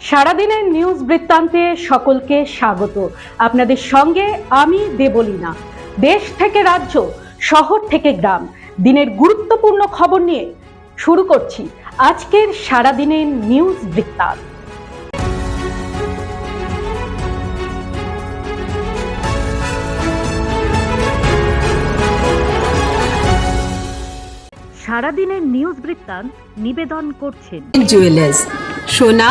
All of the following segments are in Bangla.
সারাদিনের নিউজ বৃত্তান্তে সকলকে স্বাগত। আপনাদের সঙ্গে আমি দেবলীনা। দেশ থেকে রাজ্য, শহর থেকে গ্রাম। দিনের গুরুত্বপূর্ণ খবর নিয়ে শুরু করছি আজকের সারাদিনের নিউজ বৃত্তান্ত। সারাদিনের নিউজ বৃত্তান্ত নিবেদন করছেন জুয়েলার্স সোনা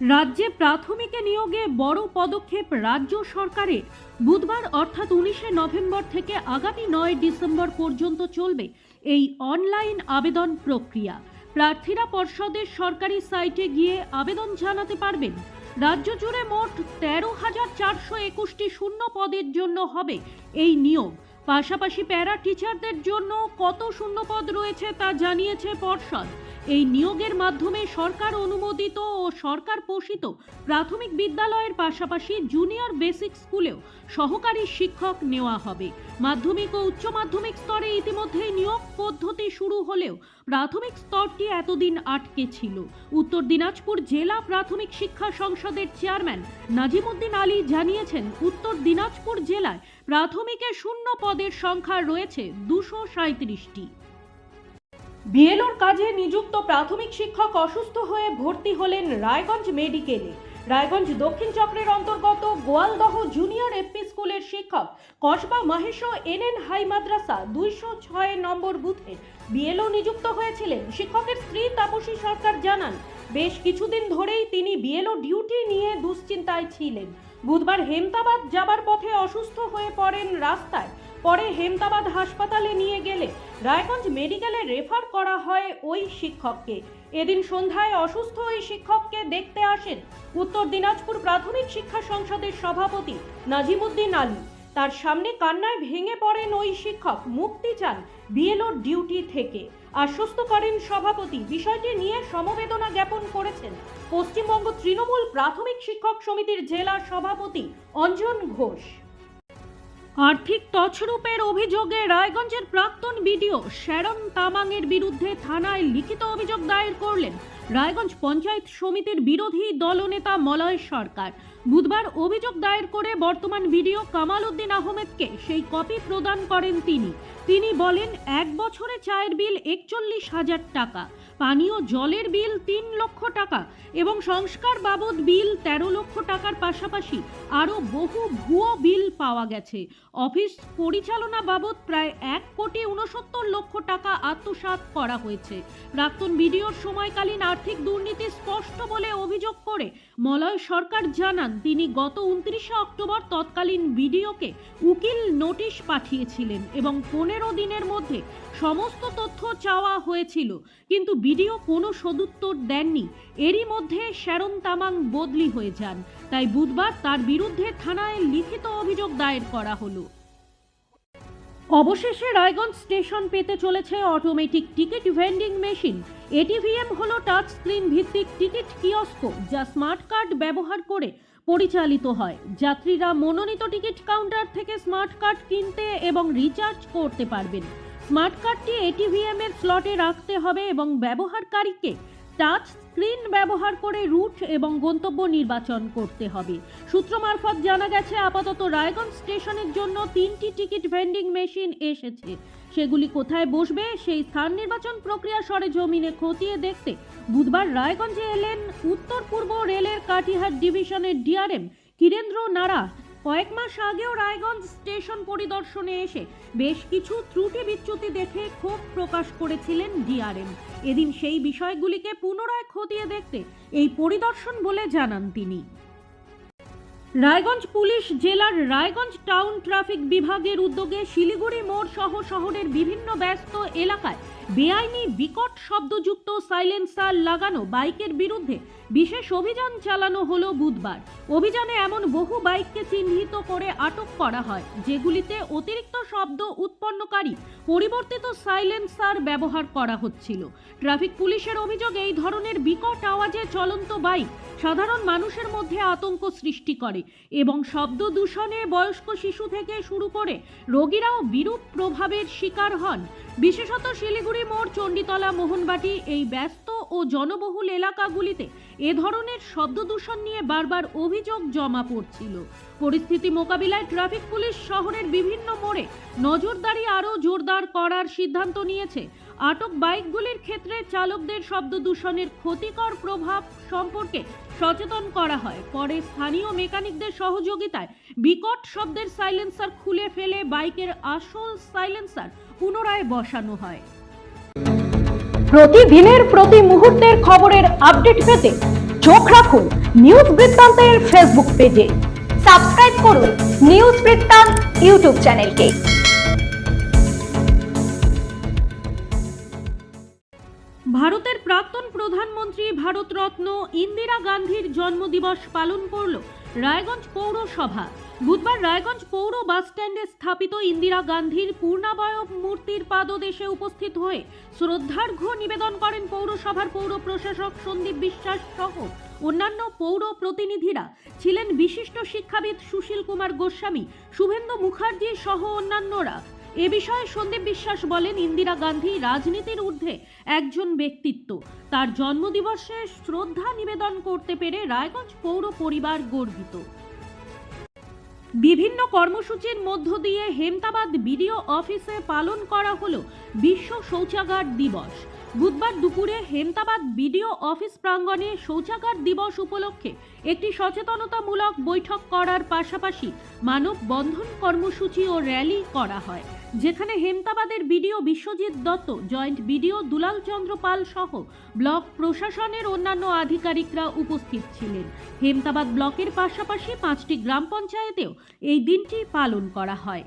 রাজ্যে প্রাথমিকে নিয়োগে বড় পদক্ষেপ রাজ্য সরকারের। বুধবার অর্থাৎ উনিশে নভেম্বর থেকে আগামী নয় ডিসেম্বর পর্যন্ত চলবে এই অনলাইন আবেদন প্রক্রিয়া। প্রার্থীরা পর্ষদের সরকারি সাইটে গিয়ে আবেদন জানাতে পারবেন। রাজ্য জুড়ে মোট তেরো হাজার চারশো একুশটি শূন্য পদের জন্য হবে এই নিয়োগ। পাশাপাশি প্যারা টিচারদের জন্য কত শূন্যপদ রয়েছে তা জানিয়েছে পর্ষদ। এই নিয়োগের মাধ্যমে সরকার অনুমোদিত ও সরকার পোষিত প্রাথমিক বিদ্যালয়ের পাশাপাশি জুনিয়র বেসিক স্কুলেও সহকারী শিক্ষক নেওয়া হবে। মাধ্যমিক ও উচ্চ মাধ্যমিক স্তরে ইতিমধ্যেই নিয়োগ পদ্ধতি শুরু হলেও প্রাথমিক স্তরটি এতদিন আটকে ছিল। উত্তর দিনাজপুর জেলা প্রাথমিক শিক্ষা সংসদের চেয়ারম্যান নাজিমুদ্দিন আলী জানিয়েছেন, উত্তর দিনাজপুর জেলায় প্রাথমিকে শূন্য পদের সংখ্যা রয়েছে দুশো সাঁত্রিশটি বিএলওর কাজে নিযুক্ত প্রাথমিক শিক্ষক অসুস্থ হয়ে ভর্তি হলেন রায়গঞ্জ মেডিকেলে। রায়গঞ্জ দক্ষিণ চক্রের অন্তর্গত গোয়ালদহ জুনিয়র এপি স্কুলের শিক্ষক Kasba Mahesh N N high Madrasa দুইশো ছয় নম্বর বুথে বিএলও নিযুক্ত হয়েছিলেন। শিক্ষকের স্ত্রী তাপসী সরকার জানান, বেশ কিছুদিন ধরেই তিনি বিএলও ডিউটি নিয়ে দুশ্চিন্তায় ছিলেন। বুধবার হেমতাবাদ যাবার পথে অসুস্থ হয়ে পড়েন রাস্তায়। পরে হেমতাবাদ হাসপাতালে নিয়ে গেলে রায়গঞ্জ মেডিকেলে রেফার করা হয় ওই শিক্ষককে। এদিন সন্ধ্যায় অসুস্থ ওই শিক্ষককে দেখতে আসেন উত্তর দিনাজপুর প্রাথমিক শিক্ষা সংসদের সভাপতি নাজিমুদ্দিন আলী। তার সামনে কান্নায় ভেঙে পড়েন ওই শিক্ষক, মুক্তি চান বিএলওর ডিউটি থেকে। আশ্বস্ত করেন সভাপতি, বিষয়টি নিয়ে সমবেদনা জ্ঞাপন করেছেন পশ্চিমবঙ্গ তৃণমূল প্রাথমিক শিক্ষক সমিতির জেলা সভাপতি অঞ্জন ঘোষ। আর্থিক তছরূপের অভিযোগে রায়গঞ্জের প্রাক্তন বিডিও শ্যারন তামাংয়ের বিরুদ্ধে থানায় লিখিত অভিযোগ দায়ের করলেন রায়গঞ্জ পঞ্চায়েত সমিতির বিরোধী দলনেতা মলয় সরকার। বুধবার অভিযোগ দায়ের করে বর্তমান বিডিও কামাল উদ্দিন আহমেদকে সেই কপি প্রদান করেন তিনি। তিনি বলেন, এক বছরে চায়ের বিল একচল্লিশ হাজার টাকা। পানীয় জলের বিল তিন লক্ষ টাকা এবং সংস্কার বাবদ বিল তেরো লক্ষ টাকার পাশাপাশি আরও বহু ভুয়ো বিল পাওয়া গেছে। অফিস পরিচালনা বাবদ প্রায় এক কোটি উনসত্তর লক্ষ টাকা আত্মসাৎ করা হয়েছে। প্রাক্তন বিডিওর সময়কালীন আর্থিক দুর্নীতি স্পষ্ট বলে অভিযোগ করে মলয় সরকার জানান, তিনি গত উনত্রিশে অক্টোবর তৎকালীন বিডিওকে উকিল নোটিশ পাঠিয়েছিলেন এবং পনেরো দিনের মধ্যে সমস্ত তথ্য চাওয়া হয়েছিল। কিন্তু বিডিও কোনো সদুত্তর দেননি। এরই মধ্যে শ্যারন তামাং বদলি হয়ে যান। তাই বুধবার তার বিরুদ্ধে থানায় লিখিত অভিযোগ দায়ের করা হলো। অবশেষে রায়গঞ্জ স্টেশন পেতে চলেছে automatic ticket vending machine. ATVM হলো টাচ স্ক্রিন ভিত্তিক টিকিট কিয়স্ক, যা স্মার্ট কার্ড ব্যবহার করে পরিচালিত হয়। যাত্রীরা মনোনীত টিকিট কাউন্টার থেকে স্মার্ট কার্ড কিনতে এবং রিচার্জ করতে পারবেন। স্মার্ট কার্ডটি এটিভিএম এর স্লটে রাখতে হবে এবং ব্যবহারকারীকে টাচ স্ক্রিন ব্যবহার করে রুট এবং গন্তব্য নির্বাচন করতে হবে। সূত্র মারফত জানা গেছে, আপাতত রায়গঞ্জ স্টেশনের জন্য তিনটি টিকিট ভেন্ডিং মেশিন এসেছে। সেগুলি কোথায় বসবে, সেই স্থান নির্বাচন প্রক্রিয়া সরেজমিনে খতিয়ে দেখতে বুধবার রায়গঞ্জে এলেন উত্তর পূর্ব রেলের কাটিহাট ডিভিশনের ডিআরএম কিরেন্দ্র নাড়া কয়েক মাস আগেও রায়গঞ্জ স্টেশন পরিদর্শনে এসে বেশ কিছু ত্রুটি বিচ্যুতি দেখে ক্ষোভ প্রকাশ করেছিলেন ডিআরএম। এদিন সেই বিষয়গুলিকে পুনরায় খতিয়ে দেখতে এই পরিদর্শন বলে জানান তিনি। রায়গঞ্জ পুলিশ জেলার রায়গঞ্জ টাউন ট্রাফিক বিভাগের উদ্যোগে শিলিগুড়ি মোড় সহ শহরের বিভিন্ন ব্যস্ত এলাকায় বেআইনি বিকট শব্দযুক্ত সাইলেন্সার লাগানো বাইকের বিরুদ্ধে বিশেষ অভিযান চালানো হলো বুধবার। অভিযানে এমন বহু বাইককে চিহ্নিত করে আটক করা হয়, যেগুলিতে অতিরিক্ত শব্দ উৎপন্নকারী পরিবর্তিত সাইলেন্সার ব্যবহার করা হচ্ছিল। ট্রাফিক পুলিশের অভিযোগ, এই ধরনের বিকট আওয়াজে চলন্ত বাইক সাধারণ মানুষের মধ্যে আতঙ্ক সৃষ্টি করে এবং শব্দ দূষণে বয়স্ক শিশু থেকে শুরু করে রোগীরাও বিরূপ প্রভাবের শিকার হন। বিশেষত শিলিগুড়ি মোড় চণ্ডীতলা মোহনবাটি, এই ব্যস্ত ও জনবহুল এলাকাগুলিতে এ ধরনের শব্দ দূষণ নিয়ে বারবার অভিযোগ জমা পড়ছিল। পরিস্থিতি মোকাবিলায় ট্রাফিক পুলিশ শহরের বিভিন্ন মোড়ে নজরদারি আরও জোরদার করার সিদ্ধান্ত নিয়েছে। আটক বাইকগুলির ক্ষেত্রে চালকদের শব্দ দূষণের ক্ষতিকর প্রভাব সম্পর্কে সচেতন করা হয়। পরে স্থানীয় মেকানিকদের সহযোগিতায় বিকট শব্দের সাইলেন্সার খুলে ফেলে বাইকের আসল সাইলেন্সার পুনরায় বসানো হয়। প্রতিদিনের, প্রতি মুহূর্তের খবরের আপডেট পেতে চোখ রাখুন নিউজ বৃত্তান্তের ফেসবুক পেজে সাবস্ক্রাইব করুন নিউজ বৃত্তান্ত ইউটিউব চ্যানেলকে ভারতের প্রাক্তন প্রধানমন্ত্রী ভারতরত্ন ইন্দিরা গান্ধীর জন্মদিবস পালন করল রায়গঞ্জ পৌরসভা। বুধবার রায়গঞ্জ পৌর বাস স্ট্যান্ডে স্থাপিত ইন্দিরা গান্ধীর পূর্ণাবয়ব মূর্তির পাদদেশে উপস্থিত হয়ে শ্রদ্ধার্ঘ্য নিবেদন করেন পৌরসভার পৌর প্রশাসক সন্দীপ বিশ্বাস সহ অন্যান্য পৌর প্রতিনিধিরা ছিলেন বিশিষ্ট শিক্ষাবিদ সুশীল কুমার গোস্বামী, শুভেন্দু মুখার্জি সহ অন্যান্যরা। এ বিষয়ে সন্দীপ বিশ্বাস বলেন, ইন্দিরা গান্ধী রাজনীতির ঊর্ধ্বে একজন ব্যক্তিত্ব। তার জন্মদিবসে শ্রদ্ধা নিবেদন করতে পেরে রায়গঞ্জ পৌর পরিবার গর্বিত। বিভিন্ন কর্মসূচির মধ্য দিয়ে হেমতাবাদ বিডিও অফিসে পালন করা হলো বিশ্ব শৌচাগার দিবস। বুধবার দুপুরে হেমতাবাদ বিডিও অফিস প্রাঙ্গণে শৌচাগার দিবস উপলক্ষে একটি সচেতনতামূলক বৈঠক করার পাশাপাশি মানব বন্ধন কর্মসূচি ও র্যালি করা হয়। যেখানে হেমতাবাদের BDO Biswajit Dutta, joint BDO Dulal Chandra Pal সহ ব্লক প্রশাসনের অন্যান্য আধিকারিকরা উপস্থিত ছিলেন। হেমতাবাদ ব্লকের পাশাপাশি পাঁচটি গ্রাম পঞ্চায়েতেও এই দিনটি পালন করা হয়।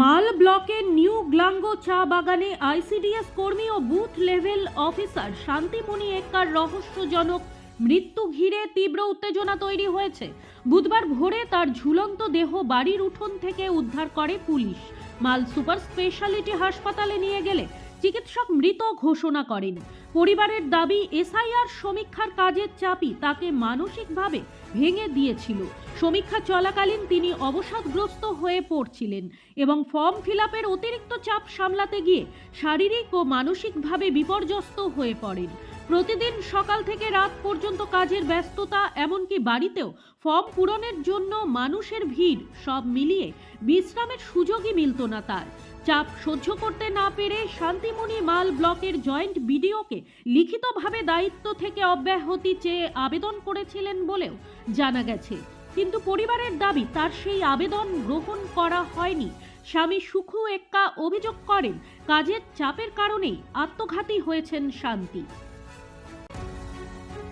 মাল ব্লকের নিউ গ্লাঙ্গো চা বাগানে আইসিডিএস কর্মী ও বুথ লেভেল অফিসার শান্তিমণি এক্কার রহস্যজনক মৃত্যু ঘিরে তীব্র উত্তেজনা তৈরি হয়েছে। বুধবার ভোরে তার ঝুলন্ত দেহ বাড়ির উঠোন থেকে উদ্ধার করে পুলিশ। মাল সুপার স্পেশালিটি হাসপাতালে নিয়ে গেলে চিকিৎসক মৃত ঘোষণা করেন। পরিবারের দাবি, এসআইআর সমীক্ষার কাজের চাপই তাকে মানসিকভাবে ভেঙে দিয়েছিল। সমীক্ষা চলাকালীন তিনি অবসাদগ্রস্ত হয়ে পড়ছিলেন এবং ফর্ম ফিল অতিরিক্ত চাপ সামলাতে গিয়ে শারীরিক ও মানসিকভাবে বিপর্যস্ত হয়ে পড়েন। প্রতিদিন সকাল থেকে রাত পর্যন্ত কাজের ব্যস্ততা, এমনকি বাড়িতেও ফর্ম পূরণের জন্য মানুষের ভিড়, সব মিলিয়ে বিশ্রামের সুযোগই মিলত না তার। চাপ সহ্য করতে না পেরে শান্তিমণি মাল ব্লকের জয়েন্ট বিডিওকে লিখিতভাবে দায়িত্ব থেকে অব্যাহতি চেয়ে আবেদন করেছিলেন বলেও জানা গেছে। কিন্তু পরিবারের দাবি, তার সেই আবেদন গ্রহণ করা হয়নি। স্বামী সুখু এক্কা অভিযোগ করেন, কাজের চাপের কারণেই আত্মঘাতী হয়েছেন শান্তি।